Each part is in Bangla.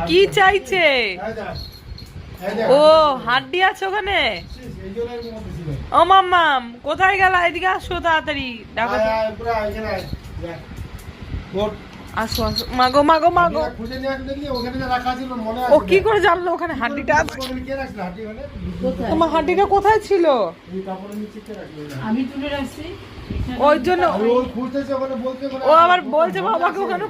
কি চাইছে? ও হাড্ডি আছে ওখানে। ও মাম্মাম কোথায় গেল? এদিকে আসো তাড়াতাড়ি। ডাকো আসো আসো মাগো মাগো মাগো মনে ও কি করে জানলো ওখানে হাড্ডিটা? তোমার হাড্ডিটা কোথায় ছিল ওই আমি তুলে রাখছি ওই জন্য ও আবার বলছে মনে বাবাকে ওখানে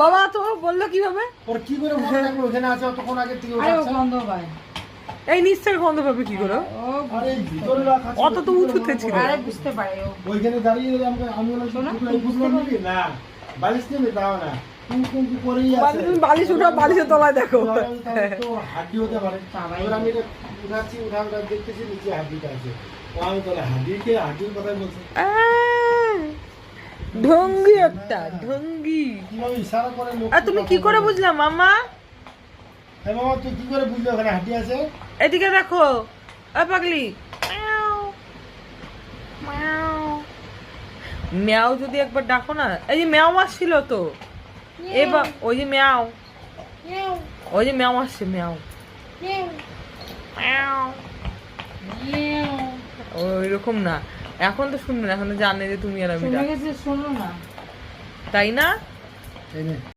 বাবা তো বলল কীভাবে ওর কি করে মনে রাখল ওখানে আছে অতক্ষণ আগে থেকে আরে ও গন্ধ পায় এই নিশ্চয় গন্ধ পাবে কি করে? ও আরে এই ভিতরে রাখা ছিল, অত তো উঁচুতে ছিল। আরে বুঝতে পারে ওইখানে দাঁড়িয়ে আমি বললাম শোনো, "তুই এই বুঝলো না বালিশ নেবে তাও না। বালিশ বালিশের তলায় দেখো। হাড্ডি হতে পারে। আমি এটা উঠাচ্ছি উঠা উঠা দেখতেছি নিচে হাড্ডিটা আছে। ও আমি তাহলে হাড্ডিকে হাড্ডির কথাই বলছি। ঢঙ্গি একটা ঢঙ্গি। কীভাবে ইশারা করে লোক আর তুমি কি করে বুঝলাম মামা? হ্যাঁ মামা তুই কি করে বুঝলি ওখানে হাড্ডি আছে? এদিকে দেখো। পাগলি। ম্যাও, যদি একবার ডাকো না এই যে ম্যাও আসছিল তো। এবার ওই যে ম্যাও। ওই যে ম্যাও আসছে ম্যাও। ওই রকম না। এখন তো শুনবে না এখন তো জানে যে তুমি আর আমি শুনে না। তাই নে।